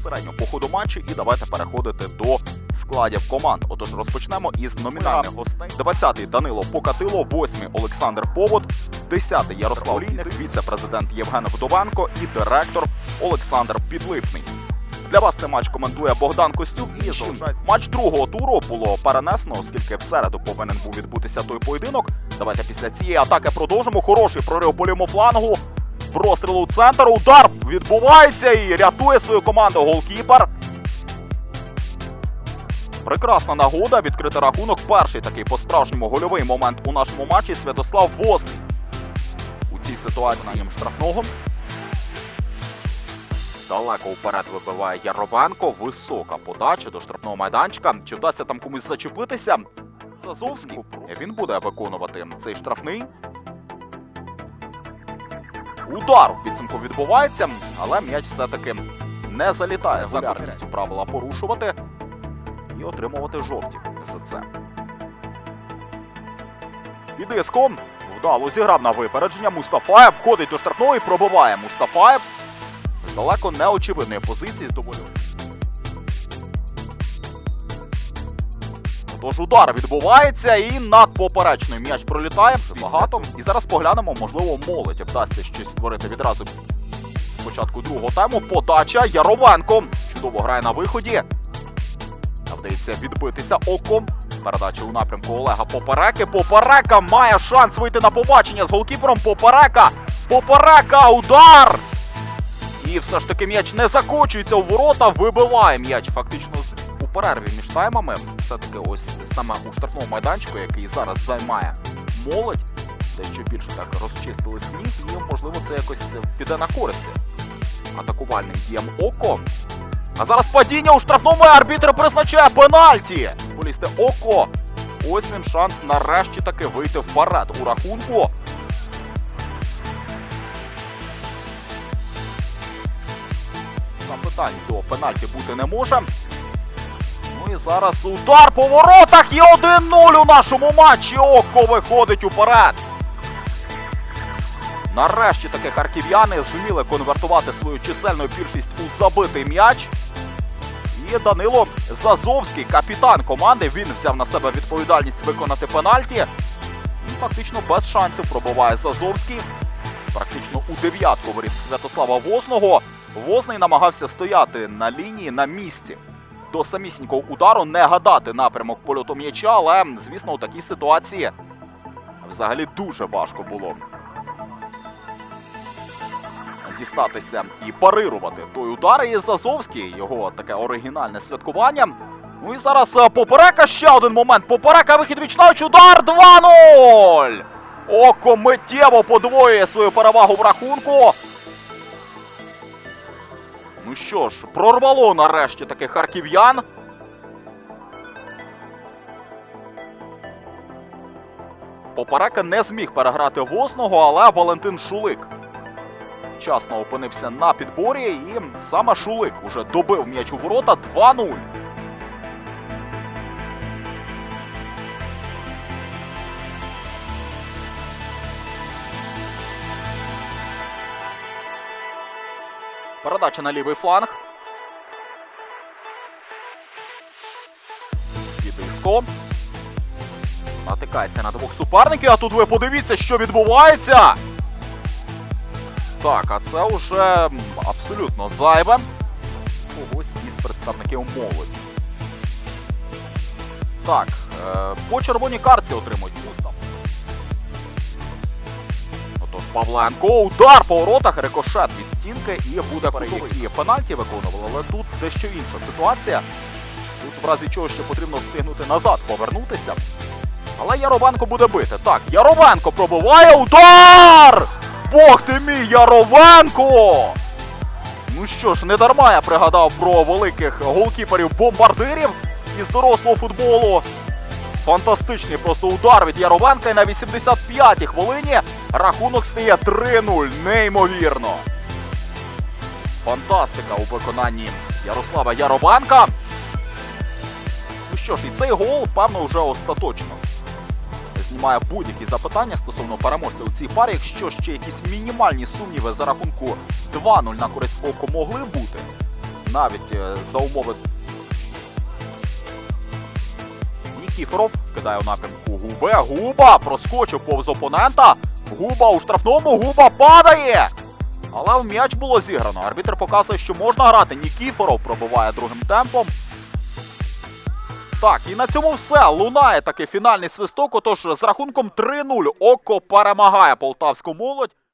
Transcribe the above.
безпосередньо по ходу матчу і давайте переходити до складів команд. Отож розпочнемо із номінальних гостей. 20-й Данило Покатило, 8-й Олександр Повод, 10-й Ярослав Олійник, віце-президент Євген Вдовенко і директор Олександр Підлипний. Для вас цей матч коментує Богдан Костюк і залишається. матч другого туру було перенесено, оскільки в середу повинен був відбутися той поєдинок. Давайте після цієї атаки продовжимо. Хороший прорив по лівому флангу. Простріл у центр. Удар відбувається і рятує свою команду голкіпер. Прекрасна нагода відкрити рахунок. Перший такий по-справжньому гольовий момент у нашому матчі Святослав Возний. У цій ситуації штрафного. Далеко вперед вибиває Яровенко. Висока подача до штрафного майданчика. Чи вдасться там комусь зачепитися? Зазовський. Він буде виконувати цей штрафний. Удар в підсумку відбувається, але м'яч все-таки не залітає за регулярністю правила порушувати і отримувати жовті за це. Під диском вдало зіграв на випередження. Мустафаєв. Ходить до штрафного і пробиває Мустафаєв. З далеко неочевидної позиції з Тож удар відбувається і над поперечною м'яч пролітає багато. І зараз поглянемо, можливо, молодь вдасться щось створити відразу. Спочатку другого тайму подача Яровенко. Чудово грає на виході. Та Вдається відбитися оком. Передача у напрямку Олега Попереки. Поперека має шанс вийти на побачення з голкіпером. Поперека. Поперека. Удар! І все ж таки м'яч не закочується у ворота, вибиває м'яч фактично з перерві між таймами. Все-таки ось саме у штрафному майданчику, який зараз займає молодь, дещо більше так розчистили сніг, і можливо це якось піде на користь атакувальним діям око. А зараз падіння у штрафному і арбітр призначає пенальті. Полізьте око. Ось він шанс нарешті таки вийти вперед у рахунку. Запитань до пенальті бути не може. Ну і зараз удар по воротах і 1-0 у нашому матчі. Око виходить уперед. Нарешті таки харків'яни зуміли конвертувати свою чисельну більшість у забитий м'яч. І Данило Зазовський, капітан команди, він взяв на себе відповідальність виконати пенальті. І фактично без шансів пробиває Зазовський. Практично у дев'ятку воріт Святослава Возного. Возний намагався стояти на лінії на місці. До самісінького удару не гадати напрямок польоту м'яча, але, звісно, у такій ситуації взагалі дуже важко було дістатися і парирувати той удар. І Зазовський, його таке оригінальне святкування. Ну і зараз е, поперека ще один момент. Поперека вихід вічнаючи удар 2-0. Око миттєво подвоює свою перевагу в рахунку. Ну що ж, прорвало нарешті таки харків'ян. Поперека не зміг переграти Возного, але Валентин Шулик вчасно опинився на підборі, і саме Шулик уже добив м'яч у ворота 2-0. Передача на лівий фланг. Підиско. Натикається на двох суперників, а тут ви подивіться, що відбувається. Так, а це вже абсолютно зайве. Когось із представників молоді. Так, е, по червоній картці отримують Мустав. Отож, Павленко, удар по воротах, рикошет від стінки і буде переїхати. Пенальті виконували, але тут дещо інша ситуація. Тут в разі чого ще потрібно встигнути назад повернутися. Але Яровенко буде бити. Так, Яровенко пробиває удар! Бог ти мій Яровенко! Ну що ж, не дарма я пригадав про великих голкіперів-бомбардирів із дорослого футболу. Фантастичний просто удар від Яровенка і на 85-й хвилині рахунок стає 3-0. Неймовірно. Фантастика у виконанні Ярослава Яровенка. Ну що ж, і цей гол, певно, вже остаточно знімає будь-які запитання стосовно переможця у цій парі. Якщо ще якісь мінімальні сумніви за рахунку 2-0 на користь око могли бути, навіть е, за умови. Нікіфоров кидає у напрямку Губе. Губа проскочив повз опонента. Губа у штрафному, Губа падає. Але в м'яч було зіграно. Арбітр показує, що можна грати. Нікіфоров пробиває другим темпом. Так, і на цьому все. Лунає таки фінальний свисток. Отож, з рахунком 3-0 Око перемагає полтавську молодь.